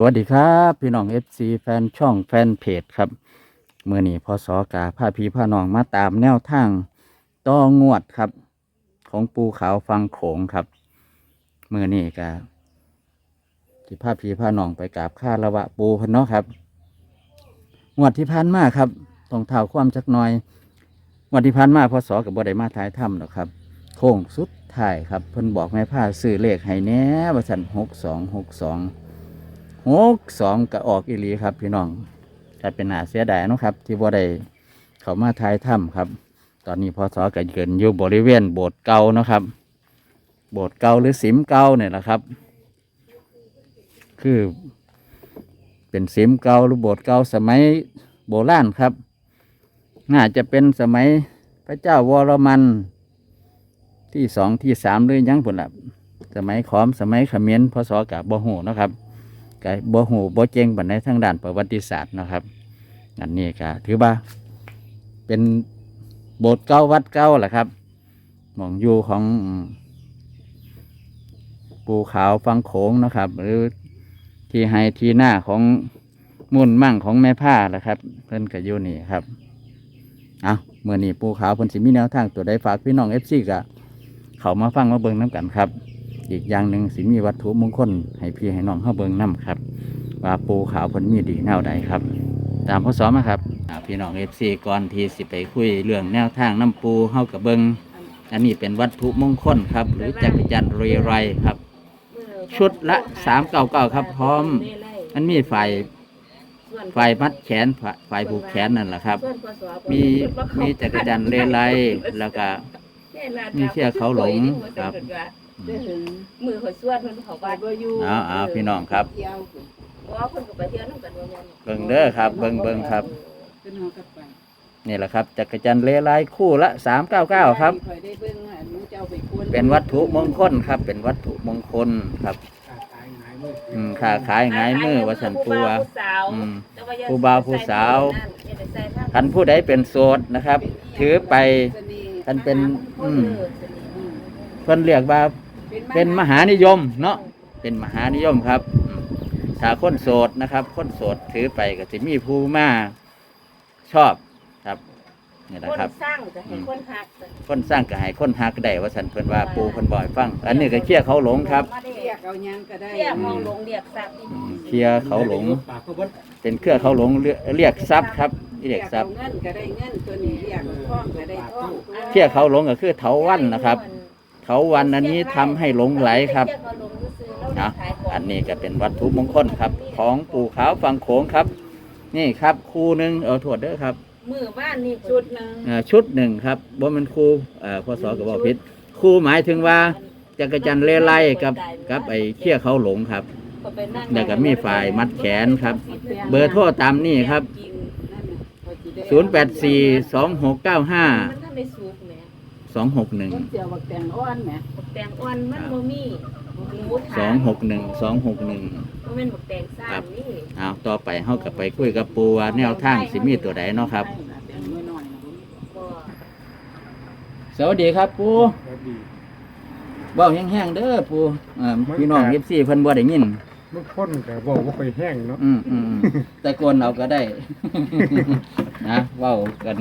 สวัสดีครับ พี่น้อง FC แฟนช่องแฟนเพจครับเมื่อนี้พศกาผ้าพีผ้าน้องมาตามแนวทางต่องงวดครับ ของปูขาวฟังโขงครับเมื่อนี้กาที่ผ้าพีผ้าน้องไปกราบข้าระวะปูพนเนาะครับงวดที่ผ่านมาครับต้องเท่าความจักหน่อยงวดที่ผ่านมาพศกับบ่ได้มาท้ายถ้ำหรอกครับ โค้งสุดท้ายครับเพิ่นบอกแม่ผ้าซื้อเลขให้แน่ว่าสันหกสองหกสอง หกสองก็ออกอีหลีครับ พี่น้องกลายเป็นหนาเสียดายนะครับ ที่บ่ได้เขามาทายถ้ำครับ ตอนนี้พศก็เกินอยู่บริเวณโบสถ์เก่านะครับ โบสถ์เก่าหรือสิมเก่าเนี่ยแหละครับ คือเป็นสิมเก่าหรือโบสถ์เก่าสมัยโบราณครับ น่าจะเป็นสมัยพระเจ้าวรมันที่สองที่สามหรือยังผลละสมัยขอมสมัยเขมรพศกับบ่หูนะครับ ก็บ่หูบ่เจงบันในทางด้านประวัติศาสตร์นะครับอันนี้ก็ถือว่าเป็นโบสถ์เก่าวัดเก่าแหละครับหมองอยู่ของปูขาวฟังโขงนะครับ หรือที่ไฮทีหน้าของมุ่นมั่งของแม่ผ้าแหละครับ เพิ่นก็อยู่นี่ครับเอาเมื่อนี้ปูขาวเพิ่นสิมีแนวทางตัวใดฝากพี่น้องเอฟซีก็เขามาฟังมาเบิ่งน้ำกันครับ อีกอย่างหนึ่งสิมีวัตถุมงคลให้พี่ให้น้องเข้าเบิงน้ำครับว่าปูขาวเพ้นมีดีแนวใดครับ ตามพ่อสอบมาครับพี่น้องเอฟซีก่อนที่สิไปคุยเรื่องแนวทางน้ำปูเข้ากับเบิงอันนี้เป็นวัตถุมงคลครับ หรือจักรจันทร์เรไรครับ ชุดละสามเก้าเก้าครับ พร้อมมันมีไฟไฟมัดแขนไฟผูกแขนนั่นแหละครับ มีมีจักรจันทร์เรไรแล้วก็มีเชี่ยเขาหลงครับ มือเขาสวดมันเขาบ้านบ่อยู่เอาเอาพี่น้องครับเพราะว่าคนก็ไปเที่ยวนํกันว่าแม่นเบิ่งเด้อครับ เบิ่งเบิ่งครับเป็นหอกลับไปนี่แหละครับจักรจันทร์เลไลคู่ละสามเก้าเก้าครับข่อยได้เบิ่งว่าหนูจะเอาไปควรเป็นวัตถุมงคลครับ เป็นวัตถุมงคลครับขายหายมืออืมค้าขายหงายมือว่าสันปัว ผู้สาวอืมแต่อย่ผู้บ่าวผู้สาว อย่าไปใส่ผ้าท่านผู้ใดเป็นโสดนะครับ ถือไป เสน่ห์ท่านเป็นคอืนมเลิศอืม เพิ่นเรียกว่า เป็นมหานิยมเนาะเป็นมหานิยมครับอืมถ้าคนโสดนะครับ คนโสดถือไปก็จะมีผู้มาชอบครับนี่แหละคนครับสร้างจะให้คนหักคนสร้างก็ให้คนฮักได้ว่าสันเพิ่นว่าปูเพิ่นบ่อยฟัง อันนี้ก็เคลียร์เขาหลงครับมาได้เรียกเอาหยังก็ได้เรียกมองลงเรียกทรัพย์อืมเคลียร์เขาหลง เป็นเครือเขาหลงเรียกเรียกทรัพย์ครับเรียกทรัพย์เอาเงินก็ได้เงินตัวนี้เรียกทองก็ได้ทองเคลียร์เขาหลงก็คือเถาวันนะครับ เถาวันอันนี้ทำให้หลงไหลครับเยกเขาหลงซื้อๆแล้วนะขายของอันนี้ก็เป็นวัตถุมงคลครับ ของปู่ขาวฟังโขงครับ นี่ครับคู่หนึ่งเอาถวดเด้อครับมือบ้านนี่ชุดหนึงเอ่อชุดหนึ่งครับบ่แมันคู่เอ่อพศก็บอกผิดคู่หมายถึงว่าจักรจันทร์เลไลกับกับไอ้เคลียร์เขาหลงครับ ก็ไปนั่งแล้วก็มีฝ่ายมัดแขนครับ เบอร์โทรตามนี่ครับนั่นน่ะข่อยสิได้0 8 4 2 6 9มัน5 2 6เพิ่น1เสียวบักแตงอ่อนแหมบักแตงอ่อนมันบ่มีหมูถา2 6 1 2 6 1บ่แม่นบักแตงซ่านนี่เอาต่อไปเฮากับไปคุยกับปูว่าแนวทางสิมีตัวใดเนาะครับแตงน้อยๆนะบ่สวัสดีครับปูเว้าแห้งๆเด้อปูเอ่อพี่น้อง FC เพิ่นบ่ได้ยิน มันพ่นแต่บอกว่าค่อยแห้งเนาะอืมอืมอืมแต่กวนเอาก็ได้ นะเว้ากัน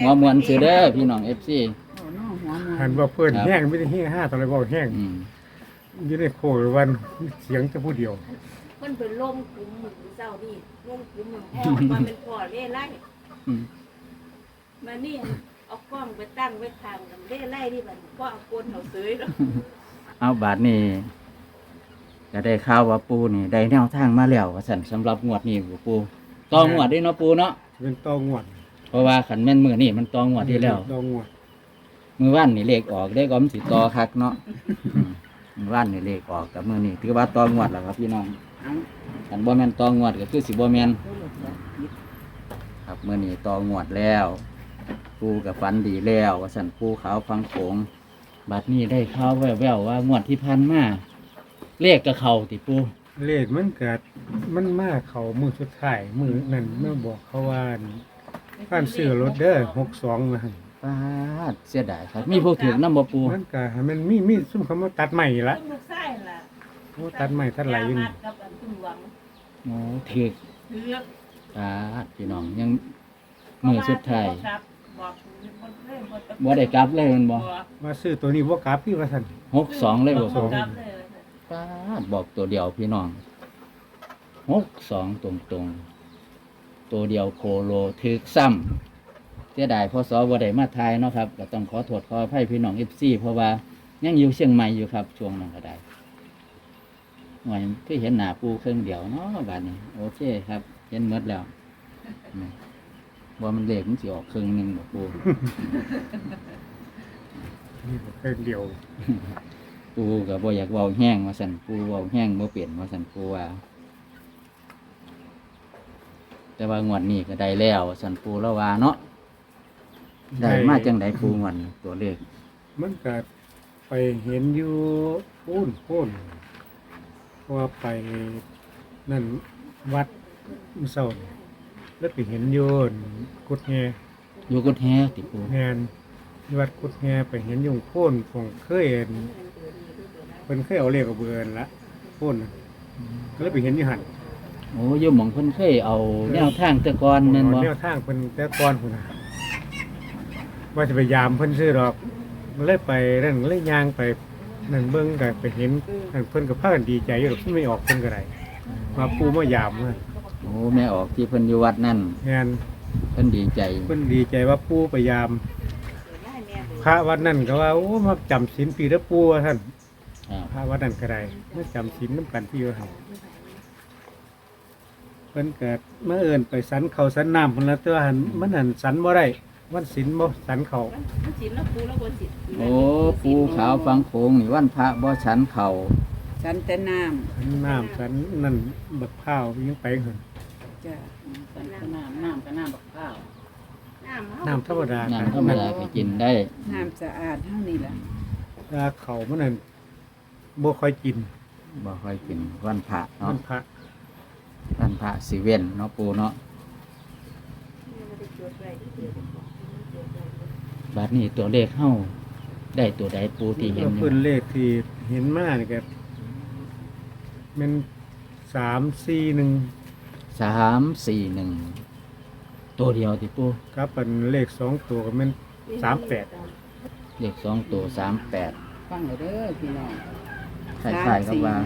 หัวมวนซื่อเด้อพี่น้อง FC เอาน้อ หัวหมูหันว่าเพื่อนครับแห้งไม่ได้แห้งห้าตอนไรบอกแห้งอืมอยืนในโควันเสียงจะผู้เดียวเพิ่นเป็นลมกลุ่มมื้อเช้านี่ลมกลุ่มมื้อพ่อว่ามันพ่อเล่ไล่อืมมานี่เอากล้องไปตั้งไว้ทางกันเล่ไล่นี่มันก็เอาคนเอาซื้อแล้วเอาบาดนี้ก็ได้ข่าวว่าปูนี่ได้แนวทางมาแล้วว่าซั่นสำหรับงวดนี้บ่ปูต่องวดเด้เนาะปูเนาะเป็นตองวดเพราะว่าขันแม่นมือนี่มันตองวดที่แล้วตองวด มือว่านนี่เลขออกเลขออมสิต่อคักเนาะอืมมือว่านนี่เลขออกกับมือนี่ถือว่าตองวดแล้วครับพี่น้องเอาขันบ่แม่นตองวดก็คือสิบ่แม่นครับมือนี่ตองวดแล้วปูกับฟันดีแล้วว่าสั่นปูขาวฟังโขงบัดนี้ได้ข่าวแว่วๆว่างวดที่พันมาเลขกับเขาติปูเลขมันเกิดมันมาเขามือสุดท้ายมือนั่นเมื่อบอกเขาว่าผ่านซื้อรถเด้อหกสองมาให้ ปาดเสียดายครับ มีผู้ถือน้ำบ่ปูมันก็ให้มันมีมีซุ่มคำว่าตัดใหม่ละคนลูกชายล่ะโอ้ตัดใหม่ตัดไหลอยู่นี่กับอันคุณหวังโอ้ถือกเถือกตาดพี่น้องยังมือสุดท้ายครับบอกคนเล่นคนตะบ่ได้กลับเลยมันบ่มาซื้อตัวนี้บ่กลับพี่ว่าซั่นหกสองเลยบ่บปูอกกลับเลยตาดบอกตัวเดียวพี่น้องหกสองตรงตรงๆตัวเดียวโคโลถือกซ้ำ เสียดายพอสอบ่ได้มาทายเนาะครับก็ต้องขอโทษขออภัยพี่น้อง FC เพราะว่ายังอยู่เชียงใหม่อยู่ครับช่วงนั้นก็ได้หน่อยคือเห็นหน้าปูเครื่องเดียวเนาะบัดนี้ โอเคครับ เห็นหมดแล้วอืมว่ามันเลขมันสิออกครึ่งหนึงบ่ปูนี่บ่เคยเดียวปูก็บ่อยากเว้าแห้งว่าซั่นปูเว้าแห้งบ่เปลี่ยนว่าซั่นปูว่าแต่ว่างวดนี้ก็ได้แล้วว่าซั่นปูแล้วว่าเนาะ ได้มาจังไดปูงวดนี้ตัวเลขมันก็ไปเห็นอยู่พูนพูนว่าไปนั่นวัดมื้อเช้านี่แล้วไปเห็นอยู่กุดแฮอยู่กุดแฮติปูงานที่วัดกุดแฮไปเห็นอยู่โพ่นของเคยเห็นเพิ่นเคยเอาเลขเอาเบือนละโพ่นน่ะก็เลยไปเห็นอยู่หันโอ้อยู่หม่องเพิ่นเคยเอาแนวทางแต่ก่อนแม่นบ่แนวทางเพิ่นแต่ก่อนพุ่นน่ะ ว่าจะไปยามเพิ่นซื้อดอกมันเลยไปนั่นเลยย่างไปนั่นเบิ่งก็ไปเห็นนั่นเพิ่นก็พากันดีใจอยู่ดอกที่ไม่ออกเพิ่นก็ได้มาปูมายามว่าโอ้แม่ออกที่เพิ่นอยู่วัดนั่นงานเพิ่นดีใจเพิ่นดีใจว่าปูไปยามได้แม่เลยพระวัดนั่นก็ว่าโอ้มาจำศีลปีละปูว่าท่านครับพระวัดนั่นก็ได้มาจำศีลน้ำกันพี่ว่าหั่นเพิ่นเกิดเมื่อเอินไปสันเขาสันน้ำเพิ่นละตัวหันมันหันสันบ่ได้ วันศีลบ่สันเขามันสินแล้วปูแล้วบนสินโอ้ปูขาวฟังโขงนี่วันพระบ่ฉันเข้าฉันแต่น้สันน้ำสันนั่นบักพร้าวยังไปหั่นำจ้ะฉันแต่น้ำน้ำกับน้ำบักข้าวน้ำเฮาน้ำธรรมดาน้ำธรรมดาก็กินได้ น้ำสะอาดเท่านี้แหละถ้าเขามันนั่นบ่ค่อยกินบ่ค่อยกินวันพระมัเนาะนพระวันพระสิเว้นเนาะปูเนาะ ไม่ได้จดไว้ที่เดียว บัดนี้ตัวเลขเฮาได้ตัวใดปูที่เห็นอเพิ่ยู่นเลขที่เห็นมานี่ก็มันสามสี่หนึ่งสามสี่หนึ่งตัวเดียวที่ปูครับเป็นเลขสองตัวก็แมันสามแปดเลขสองตัวสามแปดฟังเลยเด้อพี่น้องคล้ายๆกับว่า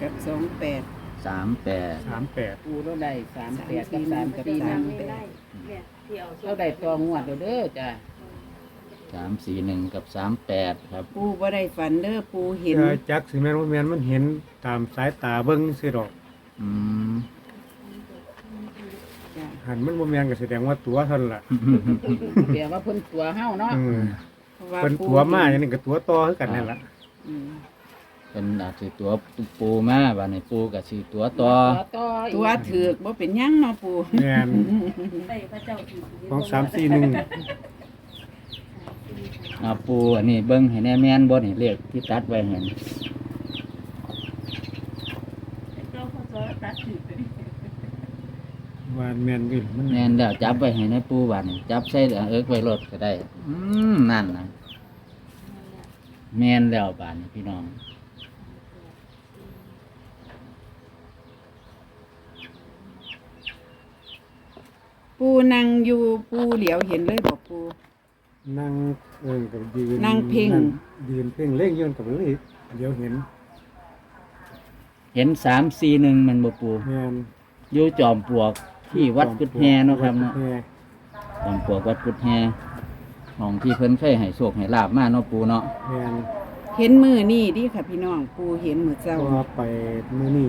กับสองแปด สามแปดสามแปดปูเราได้สามแปดกับสามกับตีสามไม่แปได้ดเนี่ยที่เอาเราได้ตองวดแล้วเด้อจ้ะสามสี่หนึ่งกับสามแปดครับ ปูบ่ได้ฝันเด้อปูเห็นเอ่อจักสิแม่นว่าแม่นมันเห็นตามสายตาเบิ่งสิดอกอืมจ้ะหันมันบ่แม่นก็แสดงว่าตัวเท่านั้นล่ะเดี๋ยวว่าเพิ่นตัวเฮาเนาะเออเพราะว่าเป็นปูตัวมาอย่างนี้ก็ตัวต่อคือกันนั่นล่ะอืม เป็นอาจสิตัวปูมาบัดนี้ปูกับสิตัวต่อตัวต่อตัวถือกบ่เป็นหยังเนาะปูแม่นได้พระเจ้าถือของสามสี่หนึ่งเอาปูอันนี้เบิ้งให้แน่แม่นบ่นี่เลขที่ตัดไว้เห็นเจ้าพ่อสอตัดถือว่าแม่นอยู่มันแม่นแล้วจับไว้ให้ในปูบัดนี้จับใส่เอิกไว้รถก็ได้ อืมนั่นนะแม่นแล้วบาดนี้พี่น้อง ปูนั่งอยู่ปูเหลียวเห็นเลยบอกปู นั่งเอิ้นกับยืนนั่งเพ่ง ยืนเพ่งเล่งยืนกับเลยเดี๋ยวเห็นเห็นสามสี่หนึ่งมันบ่ปูแม่นอยู่จอมปลวกที่วัดกุดแฮเนาะครับเนาะวัดกุดแฮจอมปลวกวัดกุดแฮของที่เพิ่นเคยให้โชคให้ลาบมาเนาะปูเนาะแม่นเห็นมือนี่ดิค่ะพี่น้องปูเห็นมือเจ้าก็ไปมื้อนี้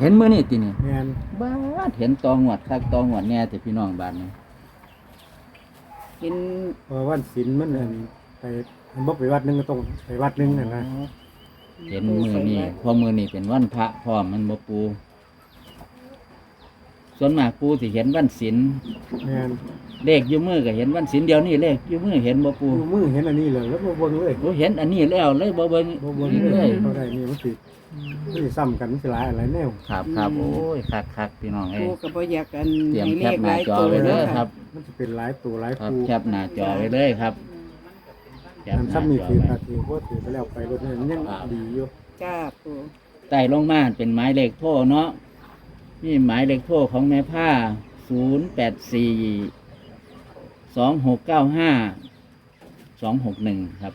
เห็นมื้อนี้ตินี่แม่นบ้าดเห็นตองวดคักตองวดแน่แต่พี่น้องบ้านนี้เห็นเพราะวันศีลมันอันไปมันบ่ไปวัดหนึงก็ต้องไปวัดหนึงนั่นนะ เห็นมือนี่เพอมือนี่เป็นวันพระพร้อมมันบ่ปู ส่วนมากปูสิเห็นวันศีลแม่นเลขอยู่มือก็เห็นวันศีลเดียวนี่เลขอยู่มือเห็นบ่ปูดูมือเห็นอันนี้เลยแล้วบ่เบิ่งเลยโอ้เห็นอันนี้แล้วเลยบ่เบิ่งบ่เบิ่งอีกเลเลยยเขาได้นี่มันสิมันสิซ้ำกันมันสิหลายอะไรแนวครับครับโอ้ยคักคักพี่น้องเอ้ปูยก็บ่อยากกันเตรียมให้แคเลปขหหน้าลายตัวเด้จอไว้เลยอคครัรับบมันสิเป็นหลายตัวหลายครับคูแคปหน้าจอไว้เลยครับแคปอันหน้าซ้ำนี่จอถือไว้ถ้าถือว่าถือไปแล้วไปรถนี่มันยังดีอยู่จ้าปูใต้ลงมาเป็นไม้เลขโทเนาะ นี่หมายเลขโทรของแม่ผ้าศูนย์แปดสี่สองหกเก้าห้าสองหกหนึ่งครับ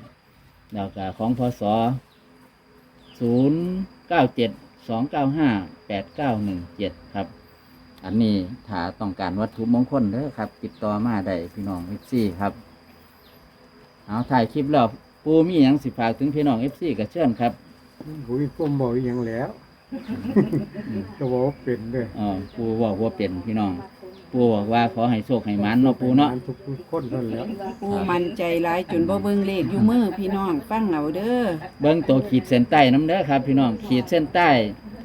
แล้วก็ของพศศูนย์เก้าเจ็ดสองเก้าห้าแปดเก้าหนึ่งเจ็ดครับ อันนี้ถ้าต้องการวัตถุมงคลเด้อครับ ติดต่อมาได้พี่น้องเอฟซีครับ เอาถ่ายคลิปแล้วปูมีหยังสิฝากถึงพี่น้องเอฟซีกับเชิญครับหูยผมบอกอีหยังแล้ว ก็บอกว่าเป็นเด้ออ๋อปูบอกว่าเป็นพี่น้อง ปูบอกว่าขอให้โชคให้หมันเนาะปูเนาะ ทุกคนนั่นแหล้วปูมันใจร้ายจนบ่เบิ่งเลขอยู่มือพี่น้องฟังเอาเด้อเบิ้งตัวขีดเส้นใต้น้ำเด้อครับ พี่น้องขีดเส้นใต้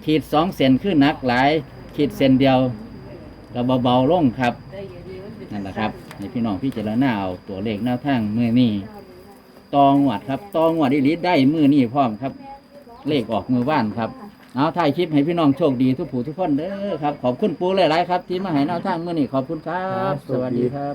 ขีดสองเส้นขึ้นนักหลาย ขีดเส้นเดียวก็เบาๆลงครับได้อยู่ดีมันเป็นนั่นแหละครับให้พี่น้องพี่เจารณาเอาตัวเลขแนวทางมือนี่ตองหวัดครับตองหวัดอีหลิได้มือนี่พร้อมครับ เลขออกมือว่านครับ เอาถ่ายคลิปให้พี่น้องโชคดีทุกผู้ทุกคนเด้อครับ ขอบคุณปูหลายๆครับ ที่มาให้แนวทางมือนี่ขอบคุณครับ สวัสดีครับ